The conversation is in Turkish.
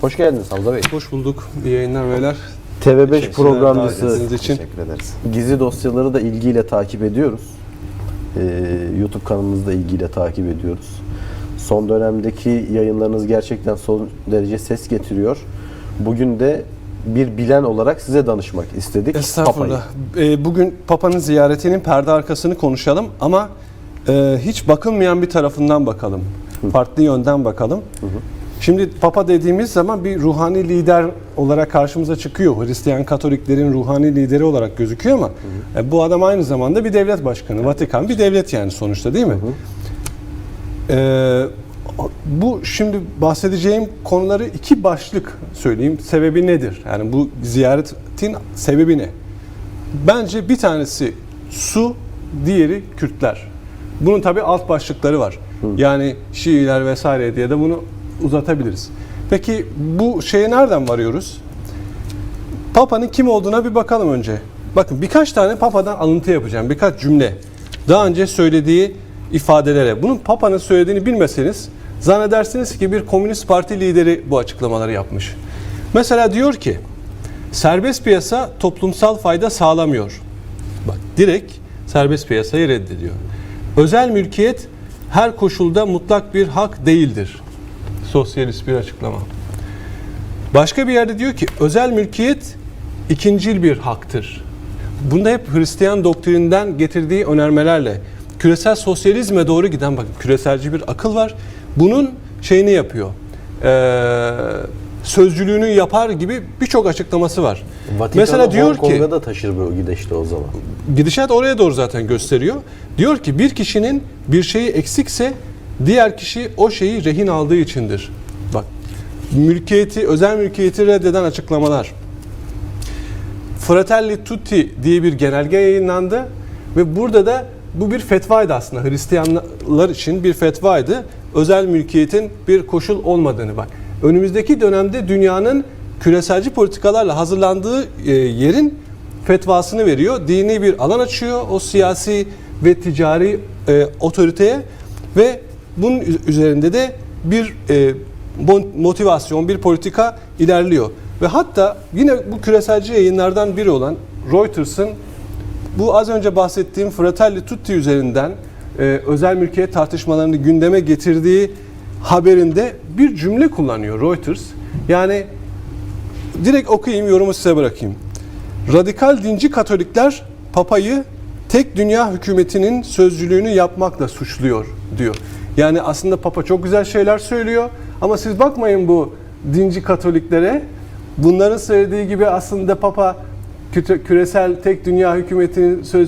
Hoş geldiniz Hamza Bey. Hoş bulduk. İyi yayınlar beyler. TV5 Teşekkürler programcısı davetiniz için. Teşekkür ederiz. Gizli dosyaları da ilgiyle takip ediyoruz. Ee, YouTube kanalımızı da ilgiyle takip ediyoruz. Son dönemdeki yayınlarınız gerçekten son derece ses getiriyor. Bugün de bir bilen olarak size danışmak istedik. Estağfurullah. Ee, bugün Papa'nın ziyaretinin perde arkasını konuşalım ama e, hiç bakılmayan bir tarafından bakalım. Farklı yönden bakalım. Şimdi Papa dediğimiz zaman bir ruhani lider olarak karşımıza çıkıyor. Hristiyan Katoliklerin ruhani lideri olarak gözüküyor ama e, bu adam aynı zamanda bir devlet başkanı. Vatikan bir devlet yani sonuçta değil mi? Ee, bu şimdi bahsedeceğim konuları iki başlık söyleyeyim. Sebebi nedir? Yani bu ziyaretin sebebi ne? Bence bir tanesi su, diğeri Kürtler. Bunun tabi alt başlıkları var. Yani Şiiler vesaire diye de bunu uzatabiliriz. Peki bu şeye nereden varıyoruz? Papa'nın kim olduğuna bir bakalım önce. Bakın birkaç tane Papa'dan alıntı yapacağım. Birkaç cümle. Daha önce söylediği ifadelere. Bunun Papa'nın söylediğini bilmeseniz zannedersiniz ki bir komünist parti lideri bu açıklamaları yapmış. Mesela diyor ki serbest piyasa toplumsal fayda sağlamıyor. Bak direkt serbest piyasayı reddediyor. Özel mülkiyet her koşulda mutlak bir hak değildir. Sosyalist bir açıklama. Başka bir yerde diyor ki özel mülkiyet ikincil bir haktır. Bunda hep Hristiyan doktrinden getirdiği önermelerle küresel sosyalizme doğru giden bakın küreselci bir akıl var. Bunun şeyini yapıyor. Ee, sözcülüğünü yapar gibi birçok açıklaması var. Vatikan'ı Mesela diyor Hong ki da taşır bu gidişte o zaman. gidişat oraya doğru zaten gösteriyor. Diyor ki bir kişinin bir şeyi eksikse diğer kişi o şeyi rehin aldığı içindir. Bak mülkiyeti, özel mülkiyeti reddeden açıklamalar. Fratelli Tutti diye bir genelge yayınlandı ve burada da bu bir fetvaydı aslında. Hristiyanlar için bir fetvaydı. Özel mülkiyetin bir koşul olmadığını bak. Önümüzdeki dönemde dünyanın küreselci politikalarla hazırlandığı e, yerin fetvasını veriyor. Dini bir alan açıyor o siyasi ve ticari e, otoriteye ve bunun üzerinde de bir e, motivasyon, bir politika ilerliyor. Ve hatta yine bu küreselci yayınlardan biri olan Reuters'ın bu az önce bahsettiğim Fratelli Tutti üzerinden e, özel mülkiyet tartışmalarını gündeme getirdiği haberinde bir cümle kullanıyor Reuters. Yani direkt okuyayım, yorumu size bırakayım. Radikal dinci Katolikler Papa'yı tek dünya hükümetinin sözcülüğünü yapmakla suçluyor diyor. Yani aslında Papa çok güzel şeyler söylüyor ama siz bakmayın bu dinci Katoliklere. Bunların söylediği gibi aslında Papa küresel tek dünya hükümetinin söz